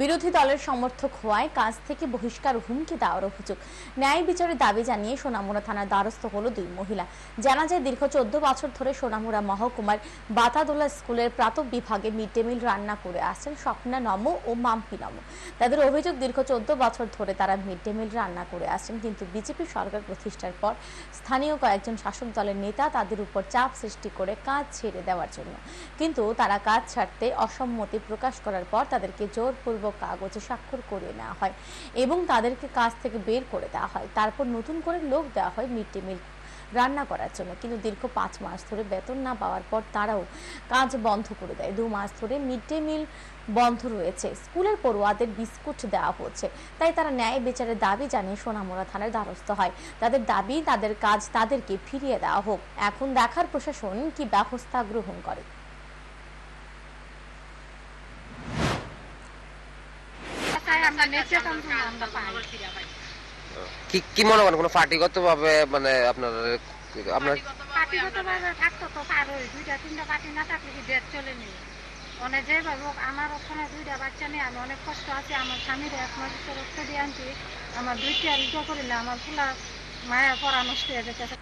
বিরোধী দলের সমর্থক হওয়ায় কাজ থেকে বহিষ্কার হুমকি দেওয়ার অভিযোগ। ন্যায় বিচারের দাবি জানিয়ে সোনামুড়া থানার দ্বারস্থ হলো দুই মহিলা। জানা যায়, দীর্ঘ চোদ্দ বছর ধরে সোনামুড়া মহকুমার বাতাদোলা স্কুলের প্রাতক বিভাগে মিড ডে মিল রান্না করে আসছেন স্বপ্না নম ও মাম্পি নম। তাদের অভিযোগ, দীর্ঘ চোদ্দ বছর ধরে তারা মিড ডে মিল রান্না করে আসছেন, কিন্তু বিজেপি সরকার প্রতিষ্ঠার পর স্থানীয় কয়েকজন শাসক দলের নেতা তাদের উপর চাপ সৃষ্টি করে কাজ ছেড়ে দেওয়ার জন্য। কিন্তু তারা কাজ ছাড়তে অসম্মতি প্রকাশ করার পর তাদেরকে জোরপূর্বক কাগজে স্বাক্ষর করিয়ে নেওয়া হয় এবং তাদেরকে কাজ থেকে বের করে দেওয়া হয়। তারপর নতুন করে লোক দেওয়া হয় মিড ডে মিল রান্না করার জন্য। কিন্তু দীর্ঘ পাঁচ মাস ধরে বেতন না পাওয়ার পর তারাও কাজ বন্ধ করে দেয়। দু মাস ধরে মিড ডে মিল বন্ধ রয়েছে। স্কুলের পড়ুয়াদের বিস্কুট দেওয়া হচ্ছে। তাই তারা ন্যায় বিচারের দাবি জানিয়ে সোনামুড়া থানার দ্বারস্থ হয়। তাদের দাবি, তাদের কাজ তাদেরকে ফিরিয়ে দেওয়া হোক। এখন দেখার প্রশাসন কি ব্যবস্থা গ্রহণ করে? তাই আমরা নেচে তখন আমরা পাই। কি কি মনে করেন কোনো পার্টিগত ভাবে মানে আপনার আপনার পার্টিগতভাবে থাকতো তো পার ওই দুইটা তিনটা পার্টি না থাকলে কি চলে নি যেভাবে হোক আমার ওখানে দুইটা বাচ্চা নিয়ে আমি অনেক কষ্ট আছি আমার স্বামীর এক মাস রক্ত দিয়ে আনছি আমার দুইটা লিটো করিলে আমার ফুলা মায়া নষ্ট হয়ে যেতেছে।